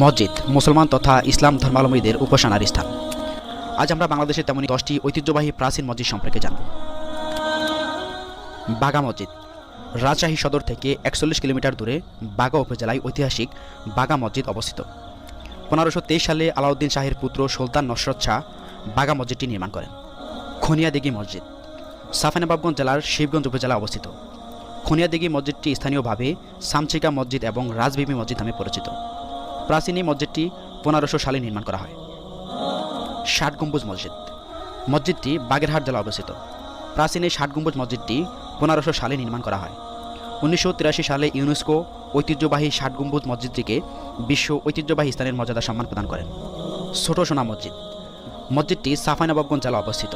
মসজিদ, মুসলমান তথা ইসলাম ধর্মাবলম্বীদের উপাসনার স্থান। আজ আমরা বাংলাদেশের তেমনি দশটি ঐতিহ্যবাহী প্রাচীন মসজিদ সম্পর্কে জানব। বাগা মসজিদ, রাজশাহী সদর থেকে একচল্লিশ কিলোমিটার দূরে বাগা উপজেলায় ঐতিহাসিক বাগা মসজিদ অবস্থিত। পনেরোশো সালে আলাউদ্দিন শাহের পুত্র সুলতান নসরত শাহ বাগা মসজিদটি নির্মাণ করেন। খনিয়াদিঘি মসজিদ, সাফানাবাবগঞ্জ জেলার শিবগঞ্জ উপজেলা অবস্থিত। খনিয়াদিঘি মসজিদটি স্থানীয়ভাবে সামচিকা মসজিদ এবং রাজবিবি মসজিদ নামে পরিচিত। প্রাচীন এই মসজিদটি পনেরোশো সালে নির্মাণ করা হয়। ষাট গম্বুজ মসজিদ। মসজিদটি বাগেরহাট জেলা অবস্থিত। প্রাচীন এই ষাট গম্বুজ মসজিদটি পনেরোশো সালে নির্মাণ করা হয়। উনিশশো তিরাশি সালে ইউনেস্কো ঐতিহ্যবাহী ষাট গম্বুজ মসজিদটিকে বিশ্ব ঐতিহ্যবাহী স্থানের মর্যাদা সম্মান প্রদান করেন। ছোট সোনা মসজিদ। মসজিদটি সাফাইনবাবগঞ্জ জেলা অবস্থিত।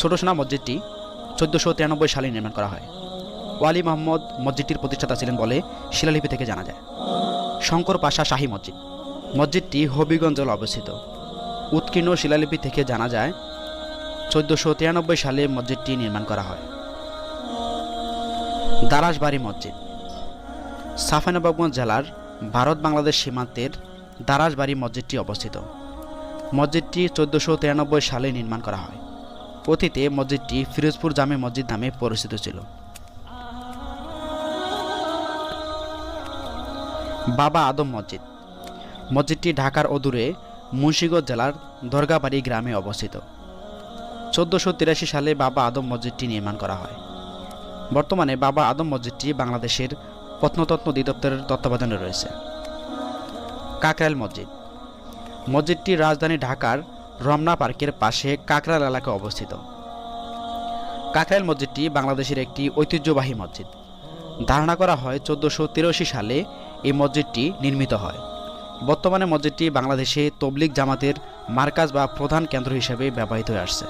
ছোট সোনা মসজিদটি চোদ্দোশো সালে নির্মাণ করা হয়। ওয়ালি মোহাম্মদ মসজিদটির প্রতিষ্ঠাতা ছিলেন বলে শিলালিপি থেকে জানা যায়। শঙ্কর পাশা শাহী মসজিদ। মসজিদটি হবিগঞ্জ অবস্থিত। উৎকীর্ণ শিলালিপি থেকে জানা যায়, চোদ্দোশো তিরানব্বই সালে মসজিদটি নির্মাণ করা হয়। দারাসবাড়ি মসজিদ। সাফানবাবগঞ্জ জেলার ভারত বাংলাদেশ সীমান্তের দারাসবাড়ি মসজিদটি অবস্থিত। মসজিদটি চোদ্দোশো তিরানব্বই সালে নির্মাণ করা হয়। অতীতে মসজিদটি ফিরোজপুর জামে মসজিদ নামে পরিচিত ছিল। বাবা আদম মসজিদ। মসজিদটি ঢাকার অদূরে মুন্সিগঞ্জ জেলার দরগাবাড়ি গ্রামে অবস্থিত। চোদ্দোশো তিরাশি সালে বাবা আদম মসজিদটি নির্মাণ করা হয়। বর্তমানে বাবা আদম মসজিদটি বাংলাদেশের প্রত্নতত্ত্ব অধিদপ্তরের তত্ত্বাবধানে রয়েছে। কাকরাইল মসজিদ। মসজিদটি রাজধানী ঢাকার রমনা পার্কের পাশে কাকরাইল এলাকায় অবস্থিত। কাকরাইল মসজিদটি বাংলাদেশের একটি ঐতিহ্যবাহী মসজিদ। ধারণা করা হয় চোদ্দোশো সালে এই মসজিদটি নির্মিত হয়। বর্তমানে মসজিদটি বাংলাদেশে তবলিগ জামাতের মার্কাজ বা প্রধান কেন্দ্র হিসেবে ব্যবহৃত হয়ে আসছে।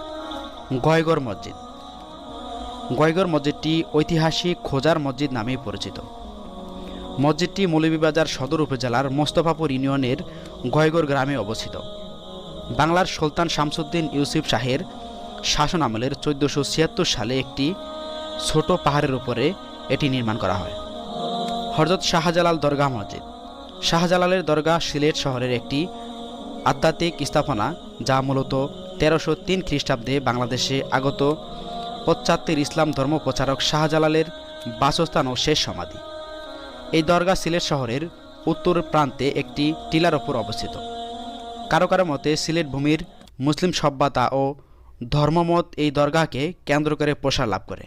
গয়গড় মসজিদ। গয়গড় মসজিদটি ঐতিহাসিক খোজার মসজিদ নামে পরিচিত। মসজিদটি মৌলভীবাজার সদর উপজেলার মোস্তফাপুর ইউনিয়নের গয়গড় গ্রামে অবস্থিত। বাংলার সুলতান শামসুদ্দিন ইউসুফ শাহের শাসন আমলের চোদ্দোশো ছিয়াত্তর সালে একটি ছোট পাহাড়ের উপরে এটি নির্মাণ করা হয়। হরজত শাহজালাল দরগা মসজিদ। শাহজালালের দরগা সিলেট শহরের একটি আধ্যাত্মিক স্থাপনা যা মূলত তেরোশো তিন খ্রিস্টাব্দে বাংলাদেশে আগত পশ্চাত্যের ইসলাম ধর্ম প্রচারক শাহজালালের বাসস্থান ও শেষ সমাধি। এই দরগা সিলেট শহরের উত্তর প্রান্তে একটি টিলার ওপর অবস্থিত। কারও কারও মতে সিলেট ভূমির মুসলিম সভ্যতা ও ধর্মমত এই দরগাকে কেন্দ্র করে প্রসার লাভ করে।